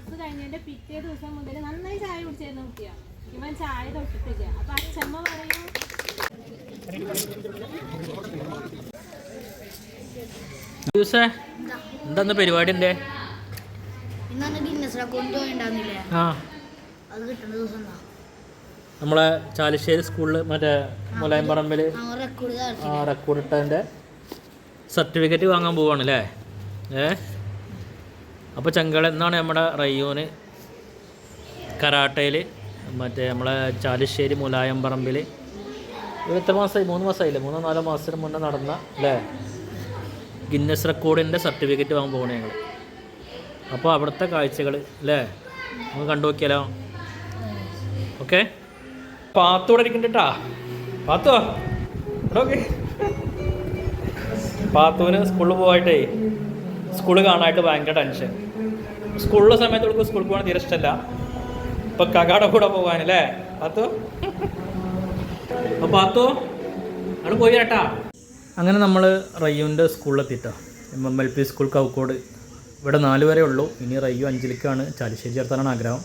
Arts കഴിഞ്ഞതിന്റെ പിറ്റേ ദിവസം മുതൽ നന്നായി ചായ കുടിച്ചിരുന്ന കുട്ടിയാ. ഇവൻ ചായ തൊട്ടിട്ടില്ല. അപ്പൊ അച്ഛമ്മ ചെമ്മ ദിവസേ എന്താന്ന് പരിപാടി ആ. നമ്മളെ ചാലിശ്ശേരി സ്കൂളിൽ മറ്റേ മുലയമ്പറമ്പിൽ ആ റെക്കോർഡ് ആ റെക്കോർഡ് ഇട്ടതിന്റെ സർട്ടിഫിക്കറ്റ് വാങ്ങാൻ പോവാണ് അല്ലേ ഏ? അപ്പോൾ ചെങ്കള എന്നാണ് നമ്മുടെ റയ്യൂന്? കരാട്ടയിൽ മറ്റേ നമ്മളെ ചാലിശ്ശേരി മുലായമ്പറമ്പിൽ ഒരു എത്ര മാസമായി മൂന്ന് മാസമായില്ലേ മൂന്നോ നാലോ മാസത്തിന് മുന്നേ നടന്ന അല്ലേ? ഗിന്നസ് റെക്കോർഡിന്റെ സർട്ടിഫിക്കറ്റ് വാങ്ങാൻ പോകണേ ഞങ്ങൾ അപ്പോൾ അവിടുത്തെ കാഴ്ചകൾ അല്ലേ? നമുക്ക് കണ്ടു നോക്കിയാലോ? ഓക്കെ? പാത്തോടെ ഇരിക്കണ്ടാ പാത്തോ ഓക്കെ. പാത്തുവിന് സ്കൂളിൽ പോകായിട്ടേ സ്കൂൾ കാണാനായിട്ട് ഭയങ്കര ടെൻഷൻ. സ്കൂളിലെ സമയത്ത് അവൾക്ക് സ്കൂളിൽ പോകാൻ തീരെ ഇഷ്ടമല്ല. ഇപ്പൊ കകാടെ കൂടെ പോകാനല്ലേ പാത്തു? അപ്പൊ പാത്തു അവിടെ പോയി കേട്ടാ. അങ്ങനെ നമ്മൾ റയ്യുവിന്റെ സ്കൂളിലെത്തിട്ടോ. M M L P school Kaukkod. ഇവിടെ നാല് വരെ ഉള്ളൂ. ഇനി റയ്യു അഞ്ചിലേക്കാണ്. ചാലിശ്ശേരി ചേർത്താനാണ് ആഗ്രഹം.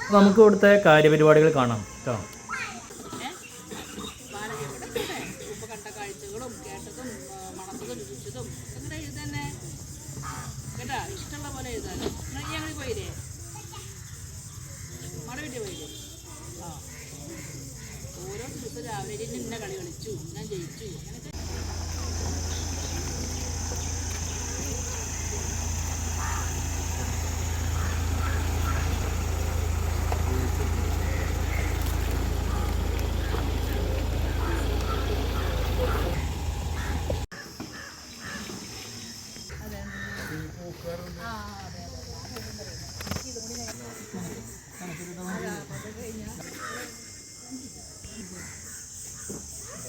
അപ്പോൾ നമുക്ക് ഇവിടുത്തെ കാര്യപരിപാടികൾ കാണാം കേട്ടോ. കണ്ട കാഴ്ചകളും കേട്ടതും മണത്തതും രുചിച്ചതും അങ്ങനെ എഴുതന്നെ കേട്ടാ? ഇഷ്ടമുള്ള പോലെ എഴുതാലോ നീ അങ്ങനെ പോയില്ലേ? മഴ വീട്ടിൽ പോയില്ലേ? ആ. ഓരോ ദിവസം രാവിലെ നിന്നെ കളി കളിച്ചു ഞാൻ ജയിച്ചു അങ്ങനത്തെ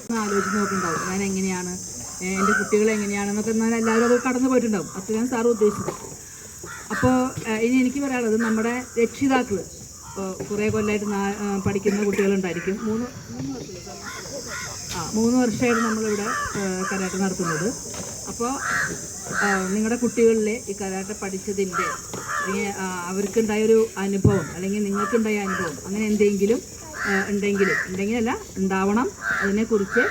ഒന്ന് ആലോചിച്ച് നോക്കുന്നുണ്ടാവും. ഞാൻ എങ്ങനെയാണ്? എന്റെ കുട്ടികൾ എങ്ങനെയാണെന്നൊക്കെ ഞാൻ എല്ലാവരും അത് കടന്നു പോയിട്ടുണ്ടാവും. അത്രയാണ് സാറ് ഉദ്ദേശിച്ചത്. അപ്പോൾ ഇനി എനിക്ക് പറയാനുള്ളത് നമ്മുടെ രക്ഷിതാക്കൾ ഇപ്പോൾ കുറേ കൊല്ലമായിട്ട് പഠിക്കുന്ന കുട്ടികളുണ്ടായിരിക്കും. മൂന്ന് സാർ? ആ മൂന്ന് വർഷമായിട്ട് നമ്മളിവിടെ കരാട്ട നടത്തുന്നത്. അപ്പോൾ നിങ്ങളുടെ കുട്ടികളിലെ ഈ കരാട്ട പഠിച്ചതിന്റെ അല്ലെങ്കിൽ അവർക്കുണ്ടായ ഒരു അനുഭവം അല്ലെങ്കിൽ നിങ്ങൾക്കുണ്ടായ അനുഭവം അങ്ങനെ എന്തെങ്കിലും ഉണ്ടെങ്കിൽ ഉണ്ടെങ്കിലല്ല ഉണ്ടാവണം. അതിനെക്കുറിച്ച്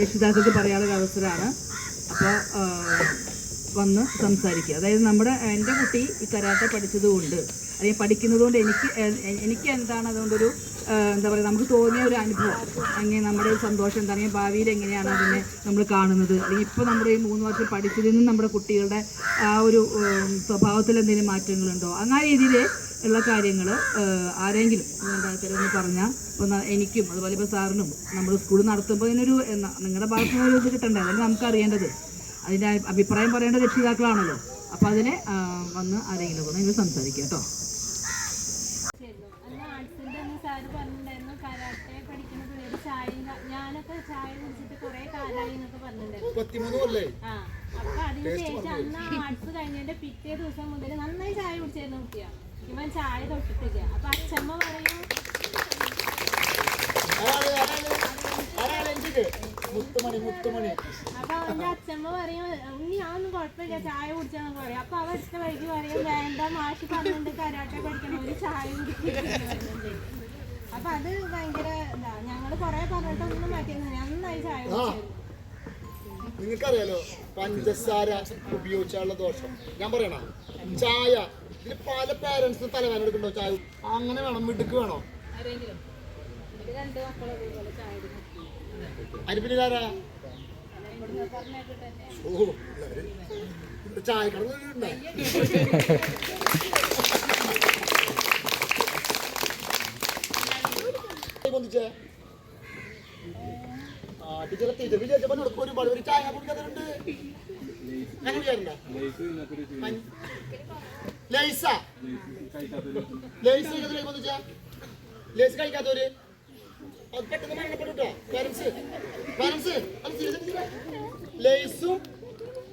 രക്ഷിതാക്കൾക്ക് പറയാനുള്ള അവസരമാണ്. അപ്പോൾ വന്ന് സംസാരിക്കുക. അതായത് നമ്മുടെ എന്റെ കുട്ടി ഈ കരാട്ട പഠിച്ചതുകൊണ്ട് അല്ലെങ്കിൽ പഠിക്കുന്നതുകൊണ്ട് എനിക്ക് എനിക്ക് എന്താണ് അതുകൊണ്ടൊരു എന്താ പറയുക നമുക്ക് തോന്നിയ ഒരു അനുഭവം. അങ്ങനെ നമ്മുടെ ഒരു സന്തോഷം എന്താണ്? അല്ലെങ്കിൽ ഭാവിയിൽ എങ്ങനെയാണ് അതിനെ നമ്മൾ കാണുന്നത്? അല്ലെങ്കിൽ ഇപ്പോൾ നമ്മുടെ ഈ മൂന്ന് വർഷം പഠിച്ചതിൽ നിന്നും നമ്മുടെ കുട്ടികളുടെ ആ ഒരു സ്വഭാവത്തിൽ എന്തെങ്കിലും മാറ്റങ്ങളുണ്ടോ? അങ്ങനെ രീതിയിൽ ഉള്ള കാര്യങ്ങൾ ആരെങ്കിലും ഉണ്ടാക്കരുതെന്ന് പറഞ്ഞാൽ ഒന്ന് എനിക്കും അതുപോലെ ഇപ്പോൾ സാറിനും നമ്മൾ സ്കൂൾ നടത്തുമ്പോൾ ഇതിനൊരു എന്നാ നിങ്ങളുടെ ഭാഗത്തു നിന്ന് ഒരു ഇത് കിട്ടണ്ടേ? അതല്ലേ നമുക്ക് അറിയേണ്ടത് അതിന്റെ അഭിപ്രായം പറയേണ്ട രക്ഷിതാക്കളാണല്ലോ. അപ്പോൾ അതിനെ വന്ന് ആരെങ്കിലും ഒന്ന് നിങ്ങൾ സംസാരിക്കുക കേട്ടോ ഞാനൊക്കെ ചായ കുടിച്ചിട്ട് കുറെ എന്നൊക്കെ പറഞ്ഞിട്ടുണ്ടായിരുന്നു. ആ അപ്പൊ അതിന് ശേഷം അന്ന് ആർട്സ് കഴിഞ്ഞതിന്റെ പിറ്റേ ദിവസം മുതൽ നന്നായി ചായ കുടിച്ചായിരുന്നു കുട്ടിയാ. ഇവൻ ചായ തൊട്ടിട്ടില്ല. അപ്പൊ അച്ഛമ്മ പറയും അപ്പൊ അവന്റെ അച്ഛമ്മ പറയും ഉണ്ണി അതൊന്നും കുഴപ്പമില്ല. ചായ കുടിച്ചാന്ന് പറയും. അപ്പൊ അവ അടുത്ത വഴിക്ക് പറയും വേണ്ട മാഷി പറഞ്ഞിട്ട് കരാട്ടെ പഠിക്കണം. ഒരു ചായ കുടിക്കുന്നുണ്ട് അപ്പൊ അത് ഭയങ്കര എന്താ ഞങ്ങൾ കൊറേ പറഞ്ഞിട്ടൊന്നും നന്നായി ചായ നിങ്ങൾക്കറിയാലോ പഞ്ചസാര ഉപയോഗിച്ചാലുള്ള ദോഷം. ഞാൻ പറയണ ചായ ഇതിന് പല പേരൻസ് തലവേദന എടുക്കണ്ടോ ചായ അങ്ങനെ വേണം മിടുക്ക് വേണോ? ആരെങ്കിലും? എനിക്ക് രണ്ട് മക്കളെ പോലെ ചായ കുടിക്കും അതിന് പിന്നെ ഇതാരാ പറഞ്ഞേക്കിട്ട് ഓ എല്ലാവരും ഇവിടെ ചായ കടന്നുണ്ടേ പൊന്തിച്ചേ? ടീച്ചറെ ടീച്ചർ വിചാരിച്ചപ്പോ നടക്കും ഒരുപാട് ഒരു ചായ കുടിക്കാറുണ്ട് ഞാൻ കുടിക്കാറുണ്ടോ ലൈസ ലൈസ് കഴിക്കാത്തവരെ പൊന്തിച്ച ലൈസ് കഴിക്കാത്തവര് അത് പെട്ടെന്ന് മരണപ്പെട്ടു പാരൻസ് പാരൻസ് ലേസും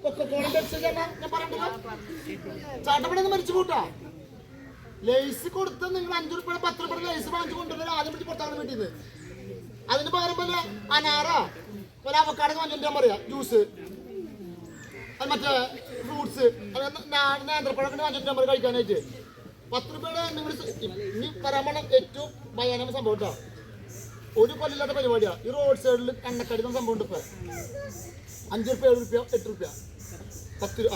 കൊക്കക്കോളും പെപ്സി ഞാൻ പറഞ്ഞിട്ടില്ല ചാട്ടപ്പടന്ന് മരിച്ചു കൂട്ടാ ലേസ് നിങ്ങൾ അഞ്ചു രൂപയുടെ പത്ത് രൂപയുടെ ലേസ് വാങ്ങിച്ചു കൊണ്ടുവന്നാൽ ആദ്യം പിടിച്ച് പുറത്താണ് വീട്ടിൽ അതിന് പകരം പോലെ അനാറ പോലെ അവക്കാടൊക്കെ വാങ്ങിച്ചാൽ പറയാ ജ്യൂസ്. അത് മറ്റേ ഫ്രൂട്ട്സ് നേന്ത്രപ്പഴത്തിന് വാങ്ങിച്ചിട്ട് നമ്മൾ കഴിക്കാനായിട്ട്. പത്ത് രൂപയുടെ ഇനി പരമണം ഏറ്റവും ഭയാനക സംഭവം ഒരു കൊല്ലില്ലാത്ത പരിപാടിയാ. ഈ റോഡ് സൈഡിൽ കണ്ണക്കടിക്കുന്ന സംഭവം ഉണ്ട് ഇപ്പൊ. അഞ്ച് റുപ്യ ഏഴ് റുപ്യ എട്ട് റുപ്യ പത്ത് രൂപ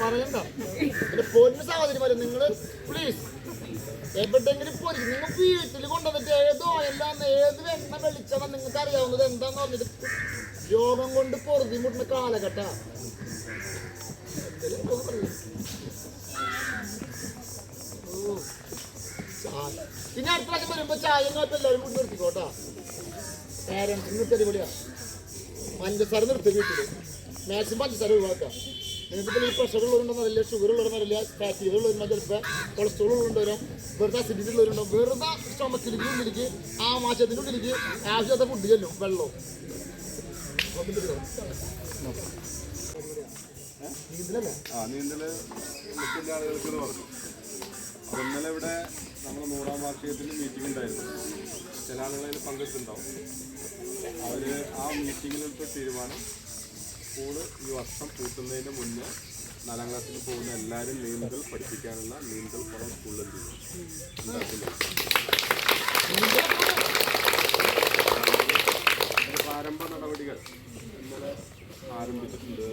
പറയണ്ട പൊന്നു സഹോദരിമാരെ നിങ്ങൾ പ്ലീസ് എവിടെങ്കിലും പോയി നിങ്ങൾ വീട്ടിൽ കൊണ്ടുവന്നിട്ട് ഏതോ എല്ലാം ഏത് എണ്ണ വെളിച്ചണം നിങ്ങൾക്ക് അറിയാവുന്നത് എന്താന്ന് പറഞ്ഞിട്ട് രോഗം കൊണ്ട് പൊറുതി മുട്ടുന്ന കാലഘട്ട പിന്നെ അടുത്ത പ്രാവശ്യം വരുമ്പോ ചായ എല്ലാവരും കൂടി നിർത്തിക്കോട്ടാ പേരൻസ് ഇന്നത്തെ അടിപൊളിയാണ് പഞ്ചസാര നിർത്തി വീട്ടിൽ മാക്സിമം പഞ്ചസാര ഒഴിവാക്കാം. നിങ്ങൾക്ക് ഇപ്പോൾ ഈ ഷുഗർ ഉള്ളവരെന്നറിയില്ല ഫാറ്റി ഉള്ളവരുണ്ടോ ചിലപ്പോൾ കൊളസ്ട്രോൾ ഉള്ളവരും വെറുതെ അസിഡിറ്റി ഉള്ളവരുണ്ടോ വെറുതെ സ്റ്റൊമക്കിലേക്ക് ഉള്ളിലേക്ക് ആ മാസത്തിന്റെ ഉള്ളിലേക്ക് ആവശ്യത്തെ ഫുഡ് ചെല്ലും വെള്ളവും. ആ ഇന്നലെ ഇവിടെ നമ്മൾ നൂറാം വാർഷികത്തിന്റെ മീറ്റിംഗ് ഉണ്ടായിരുന്നു. ചില ആളുകൾ അതിൽ പങ്കെടുത്തിട്ടുണ്ടാവും. അവർ ആ മീറ്റിങ്ങിലെടുത്ത തീരുമാനം സ്കൂൾ ഈ വർഷം പൂട്ടുന്നതിന് മുന്നേ നാലാം ക്ലാസ്സിൽ പോകുന്ന എല്ലാവരും നീന്തൽ പഠിപ്പിക്കാനുള്ള നീന്തൽ കുളം സ്കൂളിൽ ചെയ്യും പ്രാരംഭ നടപടികൾ ഇന്നലെ ആരംഭിച്ചിട്ടുണ്ട്.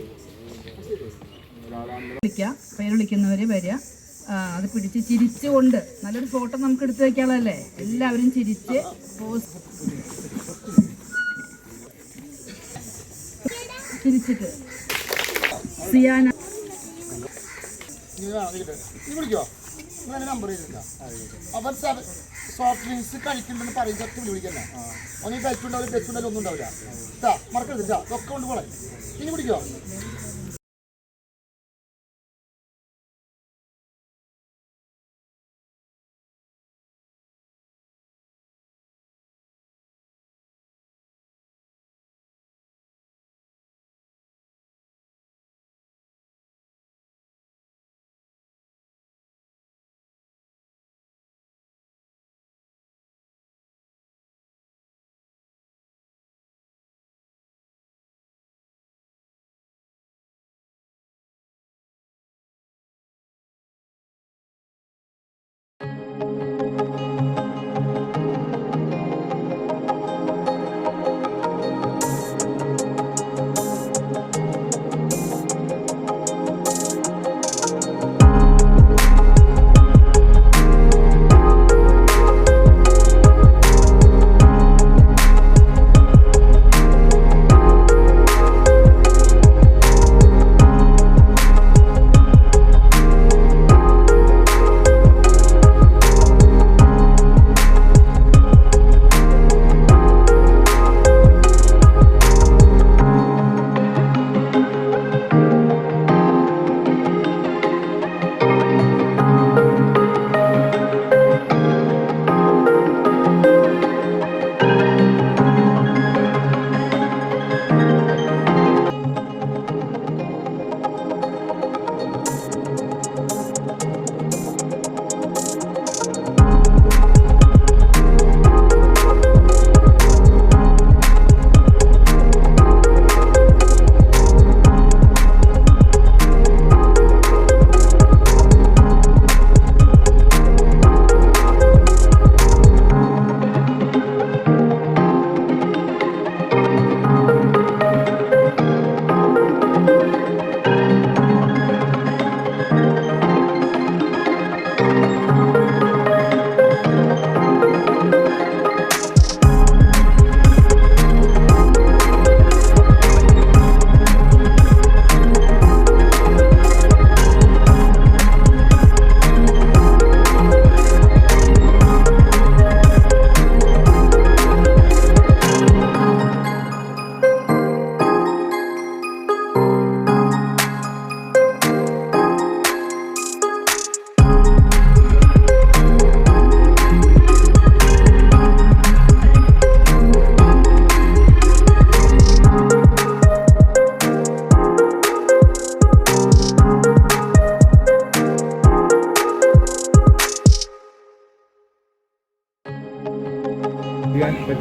വരിക. അത് പിടിച്ച് ചിരിച്ചുകൊണ്ട് നല്ലൊരു ഫോട്ടോ നമുക്ക് എടുത്തു വെക്കാനുള്ളതല്ലേ? എല്ലാവരും ചിരിച്ച് പോസ് അവൻ സോഫ്റ്റ് ഡ്രിങ്ക്സ് കഴിക്കുന്നുണ്ടെന്ന് പറയും ഒന്നും ഉണ്ടാവില്ല. മറക്കരുത് ഇതൊക്കെ കൊണ്ട് പോളെ ഇനി വിളിക്കോ?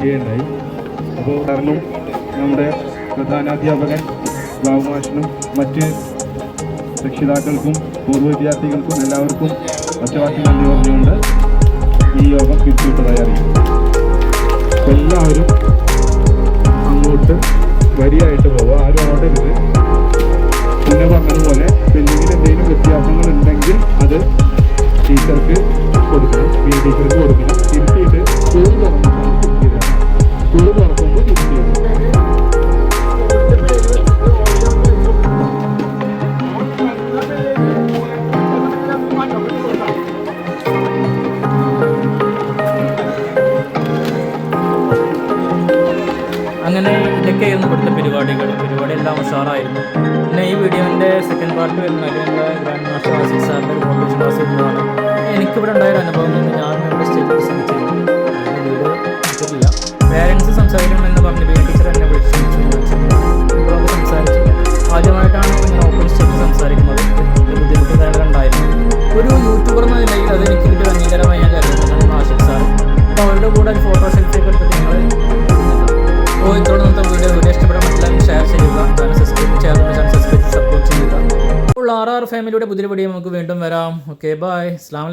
ചെയ്യാൻ പറ്റുകയുണ്ടായി അപ്പോൾ കാരണം നമ്മുടെ പ്രധാനാധ്യാപകൻ ബാബുമാഷിനും മറ്റ് രക്ഷിതാക്കൾക്കും പൂർവ വിദ്യാർത്ഥികൾക്കും എല്ലാവർക്കും ഒറ്റവാക്കി നന്ദി പറഞ്ഞുകൊണ്ട് ഈ യോഗം പിരിച്ചുവിട്ടതായി അറിയാം എല്ലാവരും അങ്ങോട്ട് വരിയായിട്ട് പോവുക. ആരും ഓടരുത് പിന്നെ പറഞ്ഞതുപോലെ പെൻഡിങ്ങിൽ എന്തെങ്കിലും വ്യത്യാസങ്ങൾ ഉണ്ടെങ്കിൽ അത് ടീച്ചർക്ക് കൊടുക്കണം. പി ടീച്ചർക്ക് കൊടുക്കണം. അങ്ങനെ ഇതൊക്കെയായിരുന്നു ഇവിടുത്തെ പരിപാടികൾ? പരിപാടി എല്ലാം ഉഷാറായിരുന്നു. പിന്നെ ഈ വീഡിയോന്റെ സെക്കൻഡ് പാർട്ട് വരുന്നത് നമ്മുടെ ഗ്രാൻഡ് മാസ്റ്റർ ഒരു മോട്ടിവേഷൻ ക്ലാസ് ഇരുന്നതാണ് എനിക്കിവിടെ ഉണ്ടായ ഒരു അനുഭവം നിന്ന് ഞാൻ വീഡിയോ എടുത്തിട്ടില്ല പേരൻസ് സംസാരിക്കണം എന്ന് പറഞ്ഞ് ടീച്ചർ എന്നെ വിളിച്ചു. പുതിയ വീഡിയോ നമുക്ക് വീണ്ടും വരാം. ഓക്കെ ബായ് അസ്ലാം